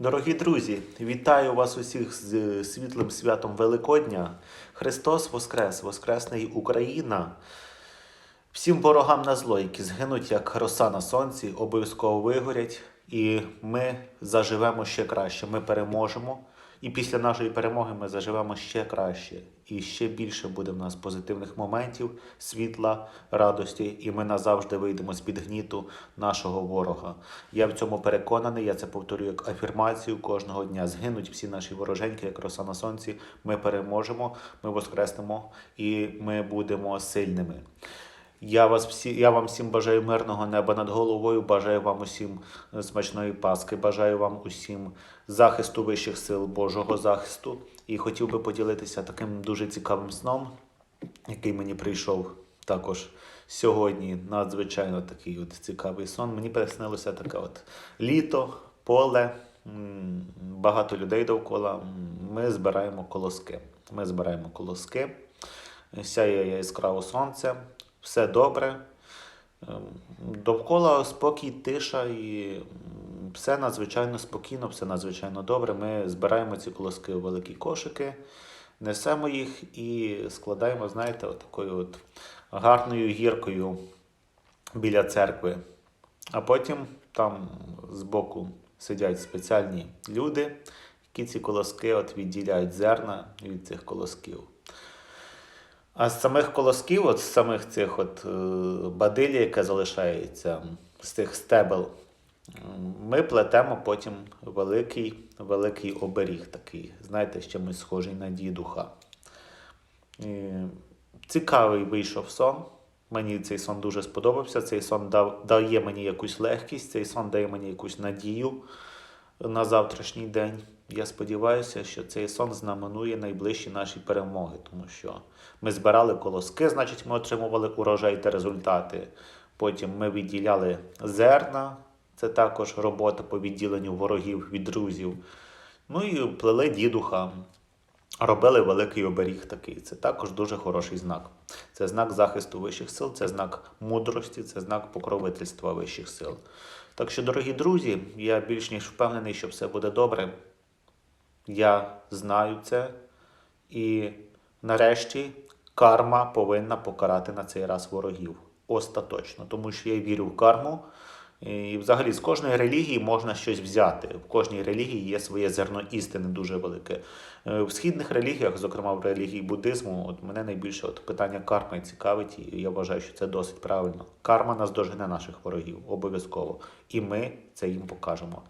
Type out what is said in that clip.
Дорогі друзі, вітаю вас усіх з е, світлим святом Великодня. Христос Воскрес, Воскресний Україна. Всім ворогам на зло, які згинуть, як роса на сонці, обов'язково вигорять, і ми заживемо ще краще. Ми переможемо. І після нашої перемоги ми заживемо ще краще. І ще більше буде в нас позитивних моментів, світла, радості, і ми назавжди вийдемо з під гніту нашого ворога. Я в цьому переконаний, я це повторюю як афірмацію кожного дня. Згинуть всі наші вороженьки, як роса на сонці. Ми переможемо, ми воскреснемо і ми будемо сильними. Я, вас всі, я вам всім бажаю мирного неба над головою, бажаю вам усім е, смачної Паски, бажаю вам усім захисту вищих сил, Божого захисту. І хотів би поділитися таким дуже цікавим сном, який мені прийшов також сьогодні. Надзвичайно такий от цікавий сон. Мені приснилося таке от літо, поле, багато людей довкола. Ми збираємо колоски. Ми збираємо колоски. Сяє яскраво сонце, все добре. Ем, Довкола спокій, тиша і все надзвичайно спокійно, все надзвичайно добре. Ми збираємо ці колоски у великі кошики, несемо їх і складаємо, знаєте, такою от гарною гіркою біля церкви. А потім там збоку сидять спеціальні люди, які ці колоски от відділяють зерна від цих колосків. А з самих колосків, от з самих цих от е, бадилі, яке залишається, з цих стебел, ми плетемо потім великий, великий оберіг такий, знаєте, з чимось схожий на дідуха. І цікавий вийшов сон. Мені цей сон дуже сподобався. Цей сон дав, дає мені якусь легкість, цей сон дає мені якусь надію на завтрашній день. Я сподіваюся, що цей сон знаменує найближчі наші перемоги, тому що ми збирали колоски, значить, ми отримували урожай та результати. Потім ми відділяли зерна, це також робота по відділенню ворогів від друзів. Ну і плели дідуха, робили великий оберіг такий. Це також дуже хороший знак. Це знак захисту вищих сил, це знак мудрості, це знак покровительства вищих сил. Так що, дорогі друзі, я більш ніж впевнений, що все буде добре. Я знаю це. І нарешті карма повинна покарати на цей раз ворогів. Остаточно. Тому що я вірю в карму. І взагалі з кожної релігії можна щось взяти. В кожній релігії є своє зерно істини дуже велике. Е, В східних релігіях, зокрема в релігії буддизму, от мене найбільше от питання карми цікавить, і я вважаю, що це досить правильно. Карма наздожене наших ворогів, обов'язково. І ми це їм покажемо.